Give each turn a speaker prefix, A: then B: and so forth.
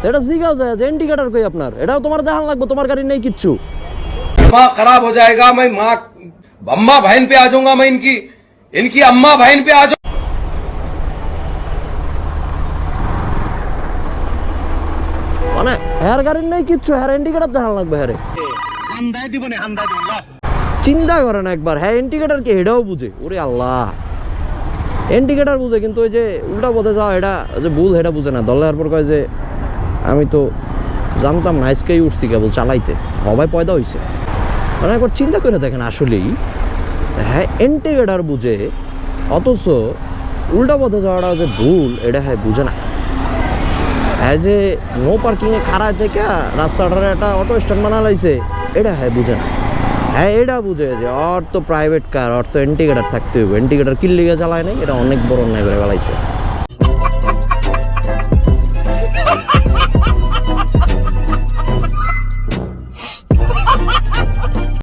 A: তো এটা জিগাও যায় যে ইন্ডিকেটার কই আপনার এটাও তোমার দেখান লাগবে তোমার গাড়ি নেই কিচ্ছু
B: दिमाग खराब हो जाएगा मैं माँ अम्मा बहन पे आ जाऊंगा मैं इनकी इनकी अम्मा बहन पे आ जाऊंगा
A: মানে হেয়ার গাড়ির নেই কিচ্ছু হেয়ার ইন্ডিকেটার দেখান লাগবে হ্যারে চিন্তা করে না একবার হ্যাঁ ইন্ডিকেটার কি এটাও বুঝে ওরে আল্লাহ ইন্ডিকেটার বুঝে কিন্তু ওই যে উল্টা পথে যাওয়া এটা ওই যে ভুল এটা বুঝে না দলের পর কয় যে আমি তো জানতাম না, আজকেই উঠছি কেবল চালাইতে। হবাই পয়দা হয়েছে মানে একবার চিন্তা করে দেখেন আসলেই হ্যাঁ ইন্ডিকেটার বুঝে, অথচ উল্টা পথে যাওয়াটা যে ভুল, এটা হ্যাঁ বুঝে না। হ্যাঁ যে নো পার্কিংয়ে খাড়ায় থেকে রাস্তাটার একটা অটো স্ট্যান্ড বানা লাইছে, এটা হ্যাঁ বুঝে না। হ্যাঁ এটা বুঝে যে ওর তো প্রাইভেট কার ওর তো ইন্ডিকেটার থাকতে হবে ইন্ডিকেটার কিল্লিগে চালায় নাই, এটা অনেক বড় অন্যায় করে বেলাইছে